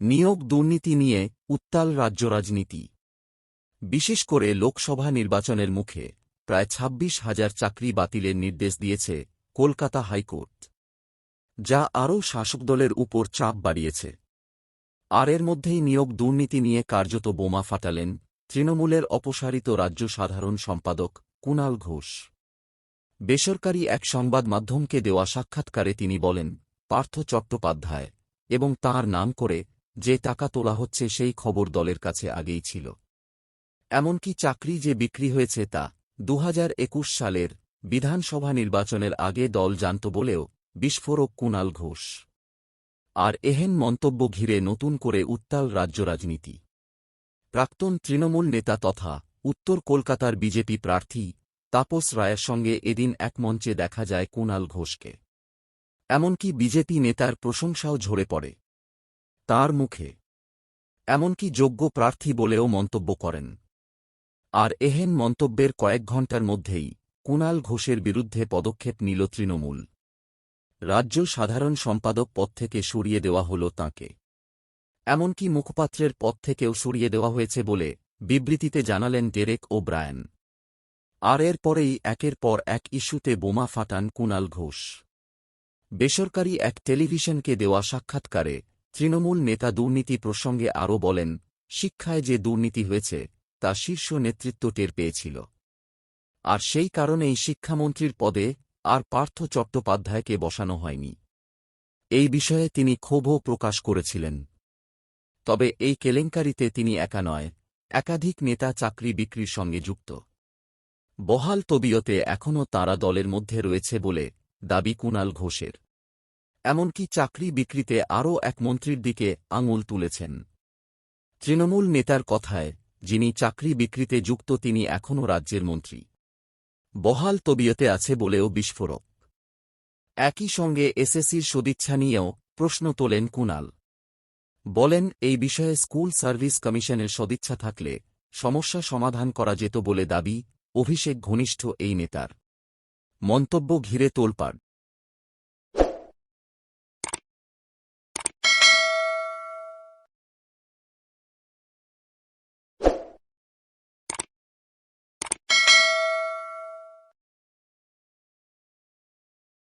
নিয়োগ দুর্নীতি নিয়ে উত্তাল রাজ্য রাজনীতি। বিশেষ করে লোকসভা নির্বাচনের মুখে প্রায় ছাব্বিশ হাজার চাকরি বাতিলের নির্দেশ দিয়েছে কলকাতা হাইকোর্ট, যা আরও শাসক দলের উপর চাপ বাড়িয়েছে। আর এর মধ্যেই নিয়োগ দুর্নীতি নিয়ে কার্যত বোমা ফাটালেন তৃণমূলের অপসারিত রাজ্য সাধারণ সম্পাদক কুণাল ঘোষ। বেসরকারি এক সংবাদ মাধ্যমকে দেওয়া সাক্ষাৎকারে তিনি বলেন, পার্থ চট্টোপাধ্যায় এবং তাঁর নাম করে যে টাকা তোলা হচ্ছে সেই খবর দলের কাছে আগেই ছিল। এমনকি চাকরি যে বিক্রি হয়েছে তা দু হাজার একুশ সালের বিধানসভা নির্বাচনের আগে দল জানত বলেও বিস্ফোরক কুণাল ঘোষ। আর এহেন মন্তব্য ঘিরে নতুন করে উত্তাল রাজ্য রাজনীতি। প্রাক্তন তৃণমূল নেতা তথা উত্তর কলকাতার বিজেপি প্রার্থী তাপস রায়ের সঙ্গে এদিন এক মঞ্চে দেখা যায় কুণাল ঘোষকে। এমনকি বিজেপি নেতার প্রশংসাও ঝরে পড়ে। তার মুখে। এমনকি যোগ্য প্রার্থী বলেও মন্তব্য করেন। আর এহেন মন্তব্যের কয়েক ঘণ্টার মধ্যেই কুণাল ঘোষের বিরুদ্ধে পদক্ষেপ নিল তৃণমূল। রাজ্য সাধারণ সম্পাদক পদ থেকে সরিয়ে দেওয়া হল তাঁকে। এমনকি মুখপাত্রের পদ থেকেও সরিয়ে দেওয়া হয়েছে বলে বিবৃতিতে জানালেন ডেরেক ও ব্রায়ান। আর এর পরেই একের পর এক ইস্যুতে বোমা ফাটান কুণাল ঘোষ। বেসরকারি এক টেলিভিশনকে দেওয়া সাক্ষাৎকারে তৃণমূল নেতা দুর্নীতি প্রসঙ্গে আরও বলেন, শিক্ষায় যে দুর্নীতি হয়েছে, তা শীর্ষ নেতৃত্ব টের পেয়েছিল। আর সেই কারণেই শিক্ষামন্ত্রীর পদে আর পার্থ চট্টোপাধ্যায়কে বসানো হয়নি। এই বিষয়ে তিনি ক্ষোভও প্রকাশ করেছিলেন। তবে এই কেলেঙ্কারিতে তিনি একা নয়, একাধিক নেতা চাকরি বিক্রির সঙ্গে যুক্ত। বহাল তবিয়তে এখনও তাঁরা দলের মধ্যে রয়েছে বলে দাবি কুণাল ঘোষের। এমনকি চাকরি বিক্রিতে আরও এক মন্ত্রীর দিকে আঙুল তুলেছেন। তৃণমূল নেতার কথায়, যিনি চাকরি বিক্রিতে যুক্ত তিনি এখনও রাজ্যের মন্ত্রী। বহাল তবিয়তে আছে বলেও বিস্ফোরক। একই সঙ্গে এসএসসির সদিচ্ছা নিয়েও প্রশ্ন তোলেন কুণাল বলেন, এই বিষয়ে স্কুল সার্ভিস কমিশনের সদিচ্ছা থাকলে সমস্যা সমাধান করা যেত বলে দাবি, অভিষেক ঘনিষ্ঠ এই নেতার। মন্তব্য ঘিরে তোলপাড়।